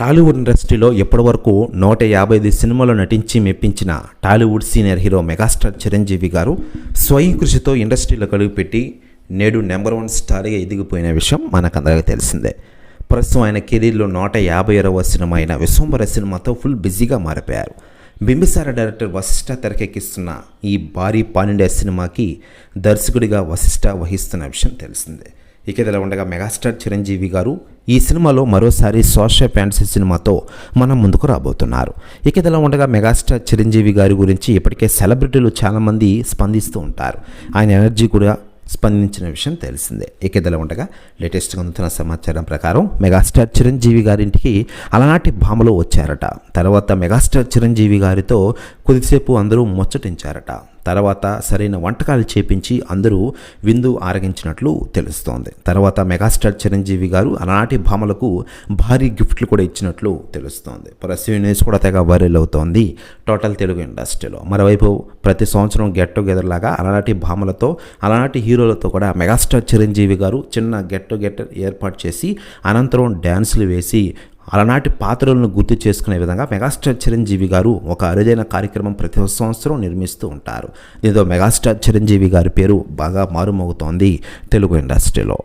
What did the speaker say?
టాలీవుడ్ ఇండస్ట్రీలో ఇప్పటివరకు నూట యాభై ఐదు సినిమాలు నటించి మెప్పించిన Tollywood senior hero megastar Chiranjeevi గారు స్వయం కృషితో ఇండస్ట్రీలో కలుగుపెట్టి నేడు నెంబర్ వన్ స్టార్గా ఎదిగిపోయిన విషయం మనకందరికీ తెలిసిందే. ప్రస్తుతం ఆయన కెరీర్లో నూట యాభై ఇరవ సినిమా అయిన విశ్వంబర సినిమాతో ఫుల్ బిజీగా మారిపోయారు. బింబిసార డైరెక్టర్ వశిష్ఠ తెరకెక్కిస్తున్న ఈ భారీ పానిండే సినిమాకి దర్శకుడిగా వశిష్ఠ వహిస్తున్న విషయం తెలిసిందే. ఇక ఇదిలా ఉండగా మెగాస్టార్ చిరంజీవి గారు ఈ సినిమాలో మరోసారి సోషల్ ఫ్యాంటసీ సినిమాతో మనం ముందుకు రాబోతున్నారు. ఇక ఇదిలా ఉండగా మెగాస్టార్ చిరంజీవి గారి గురించి ఇప్పటికే సెలబ్రిటీలు చాలామంది స్పందిస్తూ ఉంటారు. ఆయన ఎనర్జీ కూడా స్పందించిన విషయం తెలిసిందే. ఇక ఇదిలా ఉండగా లేటెస్ట్గా అందుతున్న సమాచారం ప్రకారం మెగాస్టార్ చిరంజీవి గారింటికి అలనాటి భామలో వచ్చారట. తర్వాత మెగాస్టార్ చిరంజీవి గారితో కొద్దిసేపు అందరూ ముచ్చటించారట. తర్వాత సరైన వంటకాలు చేపించి అందరూ విందు ఆరగించినట్లు తెలుస్తోంది. తర్వాత మెగాస్టార్ చిరంజీవి గారు అలనాటి భామలకు భారీ గిఫ్ట్లు కూడా ఇచ్చినట్లు తెలుస్తోంది. ప్రస్తుతం న్యూస్ కూడా తెగ వైరల్ అవుతోంది టోటల్ తెలుగు ఇండస్ట్రీలో. మరోవైపు ప్రతి సంవత్సరం గెట్ టుగెదర్ లాగా అలనాటి భామలతో అలనాటి హీరోలతో కూడా మెగాస్టార్ చిరంజీవి గారు చిన్న గెట్ టుగెదర్ ఏర్పాటు చేసి అనంతరం డ్యాన్సులు వేసి అలనాటి పాత్రలను గుర్తు చేసుకునే విధంగా మెగాస్టార్ చిరంజీవి గారు ఒక అరుదైన కార్యక్రమం ప్రతి సంవత్సరం నిర్మిస్తూ ఉంటారు. దీంతో మెగాస్టార్ చిరంజీవి గారి పేరు బాగా మారుమోగుతోంది తెలుగు ఇండస్ట్రీలో.